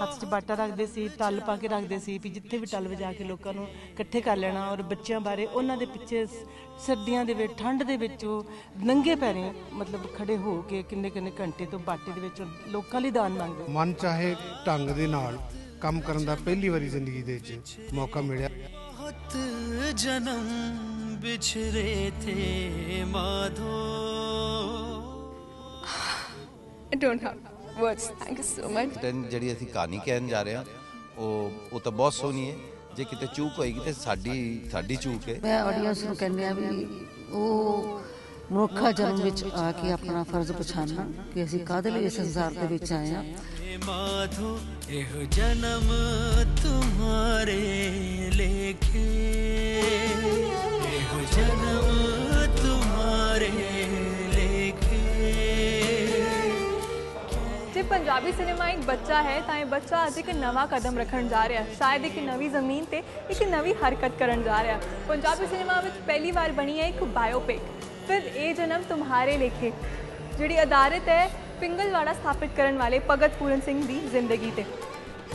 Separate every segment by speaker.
Speaker 1: ਹੱਥ 'ਚ ਬਾਟਾ ਰੱਖਦੇ ਸੀ ਟੱਲ ਪਾ ਕੇ ਰੱਖਦੇ ਸੀ ਵੀ ਜਿੱਥੇ ਵੀ ਟੱਲ ਵਜਾ ਕੇ ਲੋਕਾਂ ਨੂੰ ਇਕੱਠੇ ਕਰ ਲੈਣਾ ਔਰ ਬੱਚਿਆਂ ਬਾਰੇ ਉਹਨਾਂ ਦੇ ਪਿੱਛੇ ਸਰਦੀਆਂ ਦੇ ਵਿੱਚ ਠੰਡ ਦੇ ਵਿੱਚ ਉਹ ਨੰਗੇ ਪੈਰੇ ਮਤਲਬ ਖੜੇ ਹੋ ਕੇ ਕਿੰਨੇ ਕਿੰਨੇ ਘੰਟੇ ਤੋਂ ਬਾਟੇ ਦੇ ਵਿੱਚ ਲੋਕਾਂ ਲਈ ਦਾਨ ਮੰਗਦੇ
Speaker 2: ਮਨ ਚਾਹੇ ਢੰਗ ਦੇ ਨਾਲ ਕੰਮ ਕਰਨ ਦਾ ਪਹਿਲੀ ਵਾਰੀ ਜ਼ਿੰਦਗੀ ਦੇ ਵਿੱਚ ਮੌਕਾ ਮਿਲਿਆ।
Speaker 3: ਬਹੁਤ ਜਨਮ ਵਿਛੜੇ ਤੇ Madho.
Speaker 4: I don't have words thank you so much
Speaker 5: then ਜਿਹੜੀ ਅਸੀਂ ਕਹਾਣੀ ਕਹਿਣ ਜਾ ਰਹੇ ਹਾਂ ਉਹ ਉਹ ਤਾਂ ਬਹੁਤ ਸੋਹਣੀ ਹੈ। ਜੇ ਕਿਤੇ ਚੂਕ ਹੋਏਗੀ ਤੇ ਸਾਡੀ ਸਾਡੀ ਚੂਕ ਹੈ।
Speaker 6: ਮੈਂ ਆਡੀਅנס ਨੂੰ ਕਹਿੰਦੇ ਆ ਵੀ ਉਹ ਮਨੁੱਖਾ ਜਨਮ ਵਿੱਚ ਆ ਕੇ ਆਪਣਾ ਫਰਜ਼ ਪਛਾਣਨਾ ਕਿ ਅਸੀਂ ਕਾਹਦੇ ਲਈ ਇਸ ਸੰਸਾਰ ਦੇ ਵਿੱਚ ਆਏ ਆ
Speaker 3: ਮਾਧੋ ਇਹ ਜਨਮ तुम्हारे लेके ਇਹ
Speaker 4: ਜਨਮ ਪੰਜਾਬੀ ਸਿਨੇਮਾ ਇੱਕ ਬੱਚਾ ਹੈ, ਤਾਂ ਇਹ ਬੱਚਾ ਅੱਜ ਇੱਕ ਨਵਾਂ ਕਦਮ ਰੱਖਣ ਜਾ ਰਿਹਾ ਸ਼ਾਇਦ ਇੱਕ ਨਵੀਂ ਜ਼ਮੀਨ ਤੇ ਇੱਕ ਨਵੀਂ ਹਰਕਤ ਕਰਨ ਜਾ ਰਿਹਾ ਪੰਜਾਬੀ ਸਿਨੇਮਾ ਵਿੱਚ ਪਹਿਲੀ ਵਾਰ ਬਣੀ ਹੈ ਇੱਕ ਬਾਇਓਪਿਕ ਫਿਰ ਇਹ ਜਨਮ ਤੁਹਾਰੇ ਲੇਖੇ, ਜਿਹੜੀ ਅਧਾਰਿਤ ਹੈ, ਪਿੰਗਲਵਾੜਾ ਸਥਾਪਿਤ ਕਰਨ ਵਾਲੇ ਭਗਤ ਪੂਰਨ ਸਿੰਘ ਦੀ ਜ਼ਿੰਦਗੀ ਤੇ।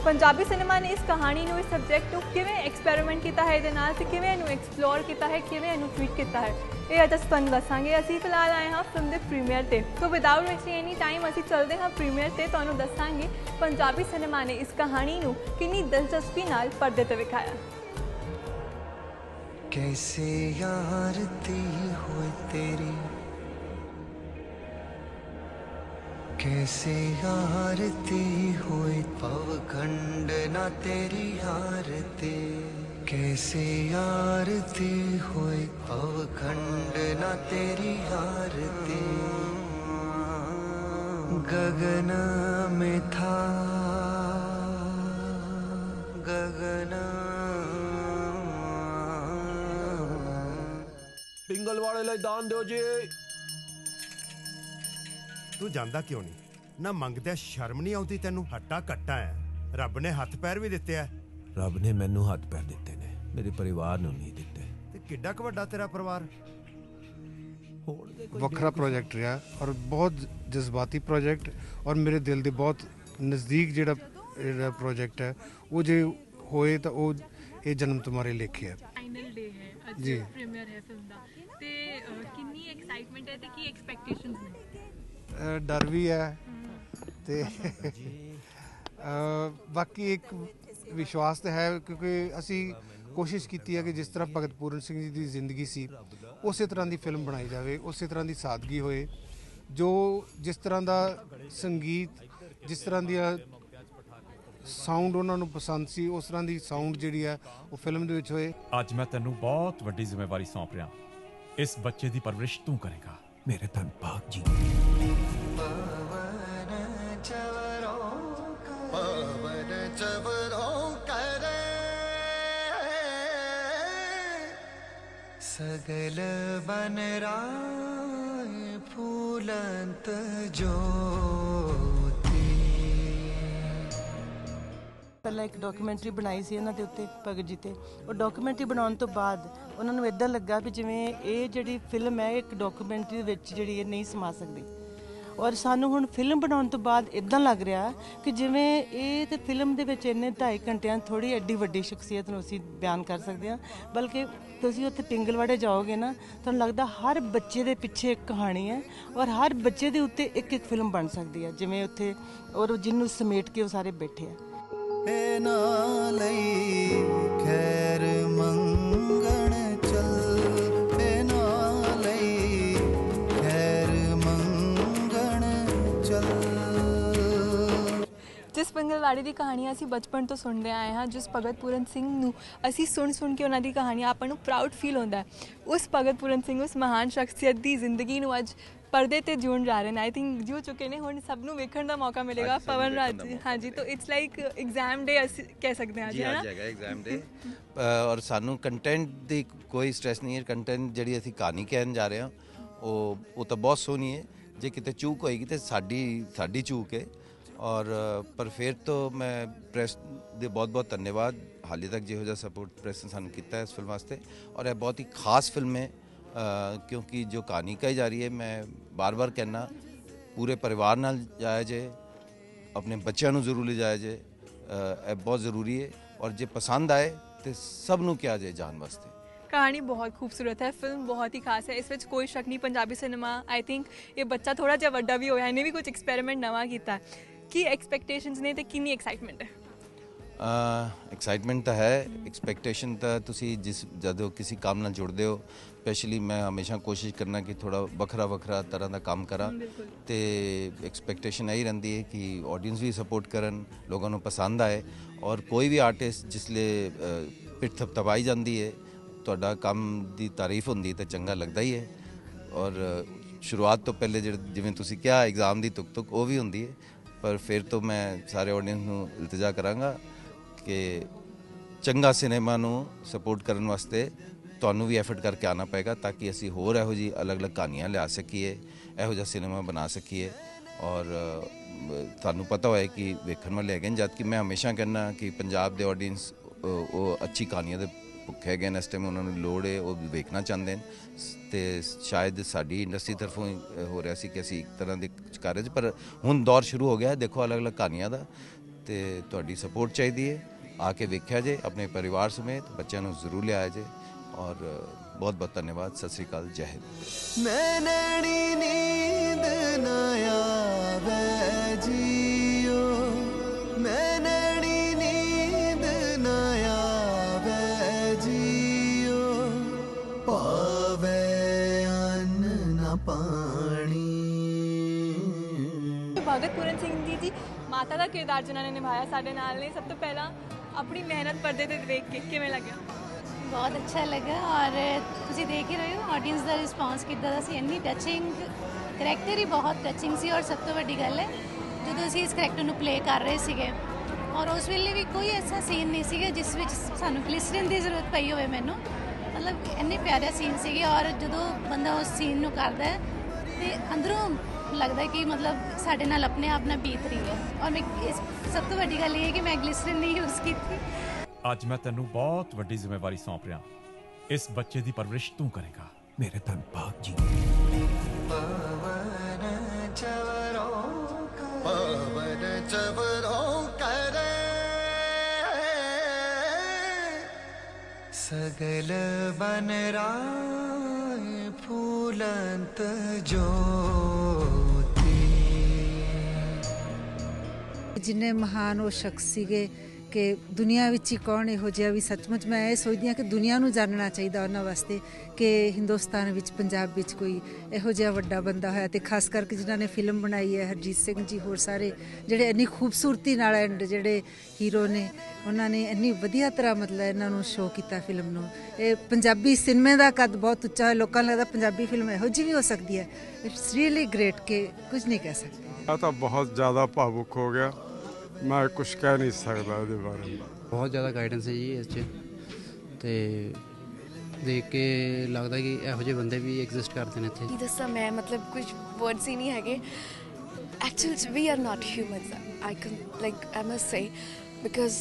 Speaker 4: ਪੰਜਾਬੀ ਸਿਨੇਮਾ ਨੇ ਇਸ ਕਹਾਣੀ ਨੂੰ, ਇਸ ਸਬਜੈਕਟ ਨੂੰ ਕਿਵੇਂ ਐਕਸਪੈਰੀਮੈਂਟ ਕੀਤਾ ਹੈ ਇਹਦੇ ਨਾਲ ਤੇ ਕਿਵੇਂ ਇਹਨੂੰ ਐਕਸਪਲੋਰ ਕੀਤਾ ਹੈ, ਕਿਵੇਂ ਇਹਨੂੰ ਟ੍ਰੀਟ ਕੀਤਾ ਹੈ, ਇਹ ਅੱਜ ਤੁਹਾਨੂੰ ਦੱਸਾਂਗੇ। ਅਸੀਂ ਫਿਲਹਾਲ ਆਏ ਹਾਂ ਫਿਲਮ ਦੇ ਪ੍ਰੀਮੀਅਰ ਤੇ। So without wasting any time ਅਸੀਂ ਚੱਲਦੇ ਹਾਂ ਪ੍ਰੀਮੀਅਰ ਤੇ। ਤੁਹਾਨੂੰ ਦੱਸਾਂਗੇ ਪੰਜਾਬੀ ਸਿਨੇਮਾ ਨੇ ਇਸ ਕਹਾਣੀ ਨੂੰ ਕਿੰਨੀ ਦਿਲਚਸਪੀ ਨਾਲ ਪਰਦੇ ਤੇ ਵਿਖਾਇਆ।
Speaker 3: ਕੈਸੇ ਯਾਰ ਹੋਏ ਤੇਰੀ? कैसे हारती हुई? पवखंड ना तेरी हारती कैसे हारती हुई? पवखंड ना तेरी हारती गगन में था। गगन।
Speaker 7: पिंगलवाड़े दान दो जी।
Speaker 8: ਤੂੰ ਜਾਂਦਾ ਕਿਉਂ ਨਹੀਂ? ਨਾ ਮੰਗਦਿਆਂ ਸ਼ਰਮ ਨਹੀਂ ਆਉਂਦੀ ਤੈਨੂੰ? ਹੱਟਾ ਕੱਟਾ ਹੈ ਰੱਬ ਨੇ ਹੱਥ ਪੈਰ ਵੀ ਦਿੱਤੇ ਆ
Speaker 7: ਰੱਬ ਨੇ ਮੈਨੂੰ ਹੱਥ ਪੈਰ ਦਿੱਤੇ ਨੇ। ਮੇਰੇ ਪਰਿਵਾਰ ਨੂੰ ਨਹੀਂ ਦਿੱਤੇ।
Speaker 8: ਤੇ ਕਿੱਡਾ ਕੁ ਵੱਡਾ ਤੇਰਾ ਪਰਿਵਾਰ?
Speaker 2: ਵੱਖਰਾ ਪ੍ਰੋਜੈਕਟ ਰਿਹਾ ਔਰ ਬਹੁਤ ਜਜ਼ਬਾਤੀ ਪ੍ਰੋਜੈਕਟ ਔਰ ਮੇਰੇ ਦਿਲ ਦੇ ਬਹੁਤ ਨਜ਼ਦੀਕ ਜਿਹੜਾ ਜਿਹੜਾ ਪ੍ਰੋਜੈਕਟ ਹੈ ਉਹ ਜੇ ਹੋਏ ਤਾਂ ਉਹ ਇਹ ਜਨਮ ਤੁਹਾਰੇ ਲੇਖੇ ਹੈ।
Speaker 9: ਫਾਈਨਲ ਡੇ ਹੈ। ਅੱਜ। ਪ੍ਰੀਮੀਅਰ ਹੈ ਫਿਲਮ ਦਾ। ਤੇ ਕਿੰਨੀ ਐਕਸਾਈਟਮੈਂਟ ਹੈ ਤੇ ਕੀ ਐਕਸਪੈਕਟੇਸ਼ਨਸ ਨੇ?
Speaker 2: ਡਰ ਵੀ ਹੈ ਤੇ ਬਾਕੀ ਇੱਕ ਵਿਸ਼ਵਾਸ ਤਾਂ ਹੈ ਕਿਉਂਕਿ ਅਸੀਂ ਕੋਸ਼ਿਸ਼ ਕੀਤੀ ਹੈ ਕਿ ਜਿਸ ਤਰ੍ਹਾਂ ਭਗਤ ਪੂਰਨ ਸਿੰਘ ਜੀ ਦੀ ਜ਼ਿੰਦਗੀ ਸੀ ਉਸੇ ਤਰ੍ਹਾਂ ਦੀ ਫਿਲਮ ਬਣਾਈ ਜਾਵੇ ਉਸੇ ਤਰ੍ਹਾਂ ਦੀ ਸਾਦਗੀ ਹੋਏ ਜੋ ਜਿਸ ਤਰ੍ਹਾਂ ਦਾ ਸੰਗੀਤ ਜਿਸ ਤਰ੍ਹਾਂ ਦੀਆਂ ਸਾਊਂਡ ਉਹਨਾਂ ਨੂੰ ਪਸੰਦ ਸੀ ਉਸ ਤਰ੍ਹਾਂ ਦੀ ਸਾਊਂਡ ਜਿਹੜੀ ਹੈ ਉਹ ਫਿਲਮ ਦੇ ਵਿੱਚ ਹੋਏ।
Speaker 10: ਅੱਜ ਮੈਂ ਤੈਨੂੰ ਬਹੁਤ ਵੱਡੀ ਜ਼ਿੰਮੇਵਾਰੀ ਸੌਂਪ ਰਿਹਾ। ਇਸ ਬੱਚੇ ਦੀ ਪਰਵਰਿਸ਼ ਤੂੰ ਕਰੇਗਾ।
Speaker 7: ਮੇਰੇ ਧੰਨ ਭਾਗ ਜੀ
Speaker 3: पवन चवरों पवन चवरों करे सगल बन राय फूलंत
Speaker 1: ਪਹਿਲਾਂ ਇੱਕ ਡਾਕੂਮੈਂਟਰੀ ਬਣਾਈ ਸੀ ਇਹਨਾਂ ਦੇ ਉੱਤੇ ਭਗਤ ਜੀ ਤੇ। ਉਹ ਡਾਕੂਮੈਂਟਰੀ ਬਣਾਉਣ ਤੋਂ ਬਾਅਦ ਉਹਨਾਂ ਨੂੰ ਇਦਾਂ ਲੱਗਾ ਵੀ ਜਿਵੇਂ ਇਹ ਜਿਹੜੀ ਫਿਲਮ ਹੈ, ਇੱਕ ਡਾਕੂਮੈਂਟਰੀ ਦੇ ਵਿੱਚ ਜਿਹੜੀ ਇਹ ਨਹੀਂ ਸਮਾ ਸਕਦੀ। ਔਰ ਸਾਨੂੰ ਹੁਣ ਫਿਲਮ ਬਣਾਉਣ ਤੋਂ ਬਾਅਦ ਇਦਾਂ ਲੱਗ ਰਿਹਾ ਕਿ ਜਿਵੇਂ ਇਹ ਤੇ ਫਿਲਮ ਦੇ ਵਿੱਚ ਇੰਨੇ 2.5 ਘੰਟਿਆਂ ਥੋੜੀ ਐਡੀ ਵੱਡੀ ਸ਼ਖਸੀਅਤ ਨੂੰ ਅਸੀਂ ਬਿਆਨ ਕਰ ਸਕਦੇ ਹਾਂ। ਬਲਕਿ ਤੁਸੀਂ ਉੱਥੇ ਪਿੰਗਲਵਾੜੇ ਜਾਓਗੇ ਨਾ, ਤੁਹਾਨੂੰ ਲੱਗਦਾ ਹਰ ਬੱਚੇ ਦੇ ਪਿੱਛੇ ਇੱਕ ਕਹਾਣੀ ਹੈ ਔਰ ਹਰ ਬੱਚੇ ਦੇ ਉੱਤੇ ਇੱਕ ਇੱਕ ਫਿਲਮ ਬਣ ਸਕਦੀ ਹੈ। ਜਿਵੇਂ ਉੱਥੇ ਔਰ ਜਿਹਨੂੰ ਸਮੇਟ ਕੇ ਉਹ ਸਾਰੇ ਬੈਠੇ ਆ।
Speaker 4: ਜਿਸ ਪੰਗਲਵਾੜੀ ਦੀ ਕਹਾਣੀ ਅਸੀਂ ਬਚਪਨ ਤੋਂ ਸੁਣਦੇ ਆਏ ਹਾਂ, ਜਿਸ ਭਗਤ ਪੂਰਨ ਸਿੰਘ ਨੂੰ ਅਸੀਂ ਸੁਣ ਸੁਣ ਕੇ ਉਹਨਾਂ ਦੀ ਕਹਾਣੀ ਆਪਾਂ ਨੂੰ ਪ੍ਰਾਊਡ ਫੀਲ ਹੁੰਦਾ ਉਸ ਭਗਤ ਪੂਰਨ ਸਿੰਘ ਉਸ ਮਹਾਨ ਸ਼ਖਸੀਅਤ ਦੀ ਜ਼ਿੰਦਗੀ ਨੂੰ ਅੱਜ ਪਰਦੇ ਤੇ ਜਿਉਣ ਜਾ ਰਹੇ ਨੇ। ਆਈ ਥਿੰਕ ਜਿਉ ਚੁੱਕੇ ਨੇ ਹੁਣ ਸਭ ਨੂੰ ਵੇਖਣ ਦਾ ਮੌਕਾ ਮਿਲੇਗਾ ਪਵਨ ਰਾਜ ਜੀ। ਹਾਂਜੀ ਤਾਂ ਇਟਸ ਲਾਈਕ ਐਗਜ਼ਾਮ ਡੇ ਅਸੀਂ ਕਹਿ ਸਕਦੇ ਹਾਂ
Speaker 5: ਜੀ
Speaker 4: ਜੀ ਹੈ ਨਾ?
Speaker 5: ਹੈਗਾ ਐਗਜ਼ਾਮ ਦੇ ਔਰ ਸਾਨੂੰ ਕੰਟੈਂਟ ਦੀ ਕੋਈ ਸਟ੍ਰੈਸ ਨਹੀਂ ਹੈ। ਕੰਟੈਂਟ ਜਿਹੜੀ ਅਸੀਂ ਕਹਾਣੀ ਕਹਿਣ ਜਾ ਰਹੇ ਹਾਂ ਉਹ ਉਹ ਤਾਂ ਬਹੁਤ ਸੋਹਣੀ ਹੈ। ਜੇ ਕਿਤੇ ਚੂਕ ਹੋਏਗੀ ਤੇ ਸਾਡੀ ਸਾਡੀ ਚੂਕ ਹੈ। ਔਰ ਪਰ ਫਿਰ ਤੋਂ ਮੈਂ ਪ੍ਰੈਸ ਦੇ ਬਹੁਤ ਬਹੁਤ ਧੰਨਵਾਦ। ਹਾਲੇ ਤੱਕ ਜਿਹੋ ਜਿਹਾ ਸਪੋਰਟ ਪ੍ਰੈਸ ਨੇ ਸਾਨੂੰ ਕੀਤਾ ਹੈ ਇਸ ਫਿਲਮ ਵਾਸਤੇ। ਔਰ ਇਹ ਬਹੁਤ ਹੀ ਖਾਸ ਫਿਲਮ ਹੈ। ਕਿਉਂਕਿ ਜੋ ਕਹਾਣੀ ਕਹੀ ਜਾ ਰਹੀ ਹੈ, ਮੈਂ ਬਾਰ-ਬਾਰ ਕਹਿਣਾ ਪੂਰੇ ਪਰਿਵਾਰ ਨਾਲ ਜਾਇਆ ਜੇ ਆਪਣੇ ਬੱਚਿਆਂ ਨੂੰ ਜ਼ਰੂਰ ਲਿਜਾਇਆ ਜੇ ਇਹ ਬਹੁਤ ਜ਼ਰੂਰੀ ਹੈ ਔਰ ਜੇ ਪਸੰਦ ਆਏ ਤੇ ਸਭ ਨੂੰ ਕਿਹਾ ਜਾਏ ਜਾਣ ਵਾਸਤੇ।
Speaker 4: ਕਹਾਣੀ ਬਹੁਤ ਖੂਬਸੂਰਤ ਹੈ ਫਿਲਮ ਬਹੁਤ ਹੀ ਖਾਸ ਹੈ, ਇਸ ਵਿੱਚ ਕੋਈ ਸ਼ੱਕ ਨਹੀਂ, ਪੰਜਾਬੀ ਸਿਨੇਮਾ ਆਈ ਥਿੰਕ ਇਹ ਬੱਚਾ ਥੋੜਾ ਜਿਹਾ ਵੱਡਾ ਵੀ ਹੋਇਆ, ਇਹਨੇ ਵੀ ਕੁਝ ਐਕਸਪੈਰੀਮੈਂਟ ਨਵਾਂ ਕੀਤਾ। ਕੀ ਐਕਸਪੈਕਟੇਸ਼ਨਸ ਨੇ ਤੇ ਕਿੰਨੀ ਐਕਸਾਈਟਮੈਂਟ ਹੈ?
Speaker 5: ਐਕਸਾਈਟਮੈਂਟ ਤਾਂ ਹੈ ਐਕਸਪੈਕਟੇਸ਼ਨ ਤਾਂ ਤੁਸੀਂ ਜਿਸ ਜਦੋਂ ਕਿਸੇ ਕੰਮ ਨਾਲ ਜੁੜਦੇ ਹੋ ਸਪੈਸ਼ਲੀ ਮੈਂ ਹਮੇਸ਼ਾ ਕੋਸ਼ਿਸ਼ ਕਰਨਾ ਕਿ ਥੋੜਾ ਵੱਖਰਾ ਵੱਖਰਾ ਤਰ੍ਹਾਂ ਦਾ ਕੰਮ ਕਰਾਂ ਤੇ ਐਕਸਪੈਕਟੇਸ਼ਨ ਇਹੀ ਰਹਿੰਦੀ ਹੈ ਕਿ ਆਡੀਅנס ਵੀ ਸਪੋਰਟ ਕਰਨ ਲੋਕਾਂ ਨੂੰ ਪਸੰਦ ਆਏ ਔਰ ਕੋਈ ਵੀ ਆਰਟਿਸਟ ਜਿਸ ਲਈ ਪਿੱਠ ਥਪਥਪਾਈ ਜਾਂਦੀ ਹੈ ਤੁਹਾਡਾ ਕੰਮ ਦੀ ਤਾਰੀਫ ਹੁੰਦੀ ਤਾਂ ਚੰਗਾ ਲੱਗਦਾ ਹੀ ਹੈ ਔਰ ਸ਼ੁਰੂਆਤ ਤੋਂ ਪਹਿਲੇ ਜਿਵੇਂ ਤੁਸੀਂ ਕਿਹਾ ਐਗਜ਼ਾਮ ਦੀ ਤੁਕ ਤੁਕ ਉਹ ਵੀ ਹੁੰਦੀ ਹੈ ਪਰ ਫਿਰ ਤੋਂ ਮੈਂ ਸਾਰੇ ਆਡੀਅנס ਨੂੰ ਇਲਤਜਾ ਕਰਾਂਗਾ। ਕਿ ਚੰਗਾ ਸਿਨੇਮਾ ਨੂੰ ਸਪੋਰਟ ਕਰਨ ਵਾਸਤੇ ਤੁਹਾਨੂੰ ਵੀ ਐਫਰਟ ਕਰਕੇ ਆਣਾ ਪਏਗਾ ਤਾਂ ਕਿ ਅਸੀਂ ਹੋਰ ਇਹੋ ਜੀ ਅਲੱਗ-ਅਲੱਗ ਕਹਾਣੀਆਂ ਲਿਆ ਸਕੀਏ ਇਹੋ ਜਿਹਾ ਸਿਨੇਮਾ ਬਣਾ ਸਕੀਏ। ਔਰ ਤੁਹਾਨੂੰ ਪਤਾ ਹੋਏ ਕਿ ਵੇਖਣ ਵਾਲੇ ਹੈਗੇ ਨੇ, ਜਦ ਕਿ ਮੈਂ ਹਮੇਸ਼ਾ ਕਹਿੰਦਾ ਕਿ ਪੰਜਾਬ ਦੇ ਆਡੀਅנס ਉਹ ਅੱਛੀ ਕਹਾਣੀਆਂ ਦੇ ਭੁੱਖੇ ਹੈਗੇ ਨੇ ਇਸ ਟਾਈਮ ਉਹਨਾਂ ਨੂੰ ਲੋੜ ਹੈ ਉਹ ਵੇਖਣਾ ਚਾਹੁੰਦੇ ਨੇ। ਸ- ਤੇ ਸ਼ਾਇਦ ਸਾਡੀ ਇੰਡਸਟਰੀ ਤਰਫੋਂ ਹੀ, ਹੋ ਰਿਹਾ ਸੀ ਕਿ ਅਸੀਂ ਇੱਕ ਤਰ੍ਹਾਂ ਦੇ ਕੁਝ ਕਰ ਰਹੇ ਪਰ ਹੁਣ ਦੌਰ ਸ਼ੁਰੂ ਹੋ ਗਿਆ ਦੇਖੋ ਅਲੱਗ-ਅਲੱਗ ਕਹਾਣੀਆਂ ਦਾ ਤੇ ਤੁਹਾਡੀ ਸਪੋਰਟ ਚਾਹੀਦੀ ਹੈ ਆ ਕੇ ਵੇਖਿਆ ਜੇ ਆਪਣੇ ਪਰਿਵਾਰ ਸਮੇਤ ਬੱਚਿਆਂ ਨੂੰ ਜ਼ਰੂਰ ਲਿਆਇਆ ਜੇ ਔਰ ਬਹੁਤ ਬਹੁਤ ਧੰਨਵਾਦ ਸਤਿ ਸ੍ਰੀ ਅਕਾਲ ਜੈ ਹਿੰਦ
Speaker 3: ਮੈਂ ਨੈਣੀ ਨੀਂਦ ਨਾ ਆਵੇ ਜੀਓ ਮੈਂ ਨੈਣੀ ਨੀਂਦ ਨਾ ਆਵੇ ਜੀਓ ਪਾਵੇ ਅੰਨ ਨਾ ਪਾਣੀ
Speaker 4: ਭਗਤ ਪੂਰਨ ਸਿੰਘ ਜੀ ਜੀ ਮਾਤਾ ਦਾ ਕਿਰਦਾਰ ਜਿਨ੍ਹਾਂ ਨੇ ਨਿਭਾਇਆ ਸਾਡੇ ਨਾਲ ਨੇ ਸਭ ਤੋਂ ਪਹਿਲਾਂ ਆਪਣੀ ਮਿਹਨਤ ਪਰਦੇ ਤੇ ਦੇਖ ਕੇ ਕਿਵੇਂ ਲੱਗਿਆ?
Speaker 11: ਬਹੁਤ ਅੱਛਾ ਲੱਗਾ ਔਰ ਤੁਸੀਂ ਦੇਖ ਹੀ ਰਹੇ ਹੋ ਆਡੀਅנס ਦਾ ਰਿਸਪਾਂਸ ਕਿੱਦਾਂ ਦਾ ਸੀ? ਇੰਨੀ ਟੱਚਿੰਗ ਕਰੈਕਟਰ ਹੀ ਬਹੁਤ ਟੱਚਿੰਗ ਸੀ ਔਰ ਸਭ ਤੋਂ ਵੱਡੀ ਗੱਲ ਹੈ, ਜਦੋਂ ਅਸੀਂ ਇਸ ਕਰੈਕਟਰ ਨੂੰ ਪਲੇ ਕਰ ਰਹੇ ਸੀਗੇ ਔਰ ਉਸ ਵੇਲੇ ਵੀ ਕੋਈ ਐਸਾ ਸੀਨ ਨਹੀਂ ਸੀਗਾ ਜਿਸ ਵਿੱਚ ਸਾਨੂੰ ਗਲਿਸਰੀਨ ਦੀ ਜ਼ਰੂਰਤ ਪਈ ਹੋਵੇ ਮੈਨੂੰ। ਮਤਲਬ ਇੰਨੇ ਪਿਆਰੇ ਸੀਨ ਸੀਗੇ ਔਰ ਜਦੋਂ ਬੰਦਾ ਉਸ ਸੀਨ ਨੂੰ ਕਰਦਾ ਹੈ ਤੇ ਅੰਦਰੋਂ ਲੱਗਦਾ ਹੈ ਕਿ ਮਤਲਬ ਸਾਡੇ ਨਾਲ ਆਪਣੇ ਆਪ ਨਾਲ ਬੀਤ ਰਹੀ ਹੈ ਔਰ ਮੈਂ ਇਸ ਸਭ ਤੋਂ ਵੱਡੀ ਗੱਲ ਇਹ ਹੈ ਕਿ ਮੈਂ ਗਲਿਸਰੀਨ ਨਹੀਂ ਯੂਜ਼ ਕੀਤੀ
Speaker 10: ਅੱਜ ਮੈਂ ਤੈਨੂੰ ਬਹੁਤ ਵੱਡੀ ਜ਼ਿੰਮੇਵਾਰੀ ਸੌਂਪ ਰਿਹਾ ਇਸ ਬੱਚੇ ਦੀ ਪਰਵਰਿਸ਼ ਤੂੰ ਕਰੇਗਾ
Speaker 7: ਮੇਰੇ ਧੰਨ ਭਾਗ ਜੀ
Speaker 3: ਪਵਨ ਚਵਰੋਂ ਪਵਨ ਚਵਰੋਂ ਕਰੇ ਸਗਲ ਬਨ ਰਾਏ ਫੂਲੰਤ
Speaker 12: ਜਿੰਨੇ ਮਹਾਨ ਉਹ ਸ਼ਖਸ ਸੀਗੇ ਕਿ ਦੁਨੀਆ ਵਿੱਚ ਹੀ ਕੌਣ ਇਹੋ ਜਿਹਾ ਵੀ ਸੱਚਮੁੱਚ ਮੈਂ ਇਹ ਸੋਚਦੀ ਹਾਂ ਕਿ ਦੁਨੀਆ ਨੂੰ ਜਾਣਨਾ ਚਾਹੀਦਾ ਉਹਨਾਂ ਵਾਸਤੇ ਕਿ ਹਿੰਦੁਸਤਾਨ ਵਿੱਚ, ਪੰਜਾਬ ਵਿੱਚ ਕੋਈ ਇਹੋ ਜਿਹਾ ਵੱਡਾ ਬੰਦਾ ਹੋਇਆ ਤੇ ਖਾਸ ਕਰਕੇ ਜਿਨ੍ਹਾਂ ਨੇ ਫਿਲਮ ਬਣਾਈ ਹੈ, ਹਰਜੀਤ ਸਿੰਘ ਜੀ ਹੋਰ ਸਾਰੇ ਜਿਹੜੇ ਇੰਨੀ ਖੂਬਸੂਰਤੀ ਨਾਲ ਐਂਡ ਜਿਹੜੇ ਹੀਰੋ ਨੇ, ਉਹਨਾਂ ਨੇ ਇੰਨੀ ਵਧੀਆ ਤਰ੍ਹਾਂ ਮਤਲਬ ਇਹਨਾਂ ਨੂੰ ਸ਼ੋਅ ਕੀਤਾ ਫਿਲਮ ਨੂੰ। ਇਹ ਪੰਜਾਬੀ ਸਿਨੇਮੇ ਦਾ ਕੱਦ ਬਹੁਤ ਉੱਚਾ ਹੈ, ਲੋਕਾਂ ਨੂੰ ਲੱਗਦਾ ਪੰਜਾਬੀ ਫਿਲਮ ਇਹੋ ਜਿਹੀ ਵੀ ਹੋ ਸਕਦੀ ਹੈ। ਇਟਸ ਰੀਅਲੀ ਗ੍ਰੇਟ ਕਿ ਕੁਝ ਨਹੀਂ ਕਹਿ ਸਕਦੇ।
Speaker 13: ਆ ਤਾਂ ਬਹੁਤ ਜ਼ਿਆਦਾ ਭਾਵੁਕ ਹੋ ਗਿਆ। ਮੈਂ ਕੁਝ ਕਹਿ ਨਹੀਂ ਸਕਦਾ ਇਹਦੇ ਬਾਰੇ।
Speaker 14: ਬਹੁਤ ਜ਼ਿਆਦਾ ਗਾਈਡੈਂਸ ਹੈ ਜੀ ਇਸ 'ਚ। ਤੇ ਦੇਖ ਕੇ ਲੱਗਦਾ ਕਿ ਇਹੋ ਜਿਹੇ ਬੰਦੇ ਵੀ ਐਗਜ਼ਿਸਟ ਕਰਦੇ ਨੇ ਇੱਥੇ।
Speaker 15: ਕੀ ਦੱਸਾਂ ਮੈਂ? ਮਤਲਬ ਕੁਝ ਵਰਡਸ ਹੀ ਨਹੀਂ ਹੈਗੇ। Actual we are not humans I can like I must say because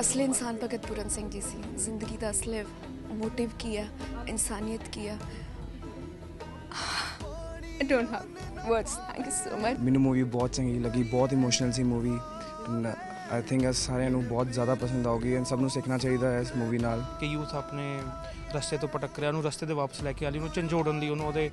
Speaker 15: ਅਸਲੀ ਇਨਸਾਨ ਭਗਤ ਪੂਰਨ ਸਿੰਘ ਜੀ ਸੀ। ਜ਼ਿੰਦਗੀ ਦਾ ਅਸਲੀ ਮੋਟਿਵ ਕੀ ਹੈ? ਇਨਸਾਨੀਅਤ ਕੀ ਹੈ? I don't have words thank you so much
Speaker 16: ਮੈਨੂੰ ਮੂਵੀ ਬਹੁਤ ਚੰਗੀ ਲੱਗੀ ਬਹੁਤ ਇਮੋਸ਼ਨਲ ਸੀ ਮੂਵੀ ਆਈ ਥਿੰਕ ਇਹ ਸਾਰਿਆਂ ਨੂੰ ਬਹੁਤ ਜ਼ਿਆਦਾ ਪਸੰਦ ਆਊਗੀ ਐਂਡ ਸਭ ਨੂੰ ਸਿੱਖਣਾ ਚਾਹੀਦਾ ਹੈ ਇਸ ਮੂਵੀ ਨਾਲ।
Speaker 17: ਕਿ ਯੂਥ ਆਪਣੇ ਰਸਤੇ ਤੋਂ ਭਟਕ ਰਿਹਾ ਉਹਨੂੰ ਰਸਤੇ ਤੇ ਵਾਪਸ ਲੈ ਕੇ ਆਲੀ ਉਹਨੂੰ ਝੰਜੋੜਨ ਲਈ ਉਹਨੂੰ ਉਹਦੇ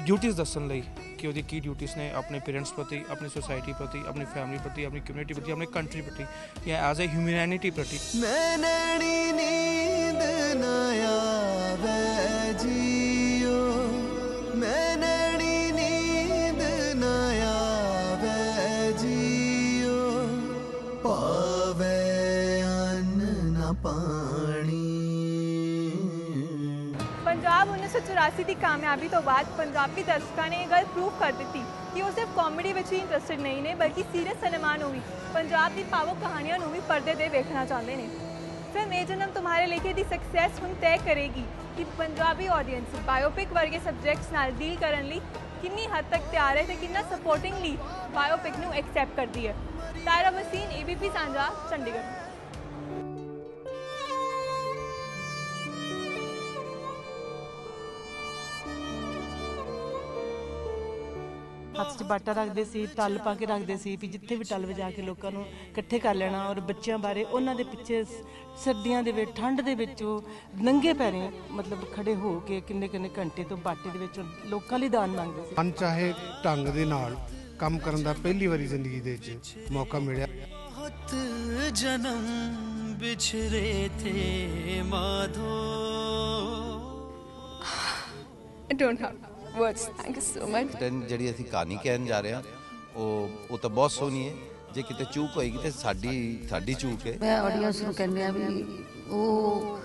Speaker 17: ਡਿਊਟੀਆਂ ਦੱਸਣ ਲਈ ਕਿ ਉਹਦੀ ਕੀ ਡਿਊਟੀਆਂ ਨੇ ਆਪਣੇ ਪੇਰੈਂਟਸ ਪ੍ਰਤੀ ਆਪਣੀ ਸੋਸਾਇਟੀ ਪ੍ਰਤੀ ਆਪਣੀ ਫੈਮਿਲੀ ਪ੍ਰਤੀ ਆਪਣੀ ਕਮਿਊਨਿਟੀ ਪ੍ਰਤੀ ਆਪਣੀ ਕੰਟਰੀ ਪ੍ਰਤੀ ਜਾਂ ਐਜ਼ ਅ ਹਿਊਮੈਨਿਟੀ ਪ੍ਰਤੀ।
Speaker 3: ਮੈਂ ਨੈਣੀ ਨੀਂਦ ਨਾ ਆਵੇ ਜੀਓ ਮੈਂ ਪਾਣੀ।
Speaker 4: ਪੰਜਾਬ 1984 ਦੀ ਕਾਮਯਾਬੀ ਤੋਂ ਬਾਅਦ ਪੰਜਾਬੀ ਦਰਸ਼ਕਾਂ ਨੇ ਇਹ ਗੱਲ ਪ੍ਰੂਵ ਕਰ ਦਿੱਤੀ ਕਿ ਉਹ ਸਿਰਫ ਕਾਮੇਡੀ ਵਿੱਚ ਹੀ ਇੰਟਰਸਟਿਡ ਨਹੀਂ ਨੇ, ਬਲਕਿ ਸੀਰੀਅਸ ਸਿਨੇਮਾ ਨੂੰ ਵੀ, ਪੰਜਾਬ ਦੀ ਭਾਵੁਕ ਕਹਾਣੀਆਂ ਨੂੰ ਵੀ ਪਰਦੇ ਤੇ ਵੇਖਣਾ ਚਾਹੁੰਦੇ ਨੇ। ਫਿਲਮ ਇਹ ਜਨਮ ਤੁਹਾਰੇ ਲਿਖੇ ਦੀ ਸਕਸੈਸ ਹੁਣ ਤੈਅ ਕਰੇਗੀ? ਕਿ ਪੰਜਾਬੀ ਆਡੀਅנס ਬਾਇਓਪਿਕ ਵਰਗੇ ਸਬਜੈਕਟਸ ਨਾਲ ਡੀਲ ਕਰਨ ਲਈ ਕਿੰਨੀ ਹੱਦ ਤੱਕ ਤਿਆਰ ਹੈ ਤੇ ਕਿੰਨਾ ਸਪੋਰਟਿੰਗਲੀ ਬਾਇਓਪਿਕ ਨੂੰ ਐਕਸੈਪਟ ਕਰਦੀ ਹੈ? ਤਾਰਾ ਵਸੀਨ ਏਬੀਪੀ ਸਾਂਝਾ, ਚੰਡੀਗੜ੍ਹ।
Speaker 1: ਹੱਥ 'ਚ ਬਾਟਾ ਰੱਖਦੇ ਸੀ ਟੱਲ ਪਾ ਕੇ ਰੱਖਦੇ ਸੀ ਵੀ ਜਿੱਥੇ ਵੀ ਟੱਲ ਵਜਾ ਕੇ ਲੋਕਾਂ ਨੂੰ ਇਕੱਠੇ ਕਰ ਲੈਣਾ ਔਰ ਬੱਚਿਆਂ ਬਾਰੇ ਉਹਨਾਂ ਦੇ ਪਿੱਛੇ ਸਰਦੀਆਂ ਦੇ ਵਿੱਚ ਠੰਡ ਦੇ ਵਿੱਚ ਉਹ ਨੰਗੇ ਪੈਰੇ ਮਤਲਬ ਖੜੇ ਹੋ ਕੇ ਕਿੰਨੇ ਕਿੰਨੇ ਘੰਟੇ ਤੋਂ ਬਾਟੇ ਦੇ ਵਿੱਚ ਲੋਕਾਂ ਲਈ ਦਾਨ ਮੰਗਦੇ ਸੀ।
Speaker 2: ਅਣਚਾਹੇ ਢੰਗ ਦੇ ਨਾਲ ਕੰਮ ਕਰਨ ਦਾ ਪਹਿਲੀ ਵਾਰੀ ਜ਼ਿੰਦਗੀ ਦੇ ਵਿੱਚ ਮੌਕਾ ਮਿਲਿਆ।
Speaker 3: ਬਹੁਤ ਜਨਮ ਵਿਛੜੇ ਤੇ Madho.
Speaker 15: I don't have words thank you so much
Speaker 5: then ਜਿਹੜੀ ਅਸੀਂ ਕਹਾਣੀ ਕਹਿਣ ਜਾ ਰਹੇ ਹਾਂ ਉਹ ਉਹ ਤਾਂ ਬਹੁਤ ਸੋਹਣੀ ਹੈ। ਜੇ ਕਿਤੇ ਚੂਕ ਹੋਏਗੀ ਤੇ ਸਾਡੀ ਸਾਡੀ ਚੂਕ ਹੈ।
Speaker 6: ਮੈਂ ਆਡੀਅנס ਨੂੰ ਕਹਿੰਦੀ ਆ ਵੀ ਉਹ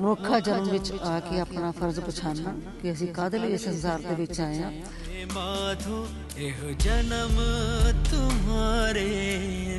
Speaker 6: ਮਨੁੱਖਾ ਜਨਮ ਵਿੱਚ ਆ ਕੇ ਆਪਣਾ ਫਰਜ਼ ਪਛਾਣਨਾ ਕਿ ਅਸੀਂ ਕਾਹਦੇ ਲਈ ਇਸ ਸੰਸਾਰ ਦੇ ਵਿੱਚ ਆਏ
Speaker 3: ਆ ਮਾਧੋ ਇਹ ਜਨਮ
Speaker 18: ਤੁਹਾਰੇ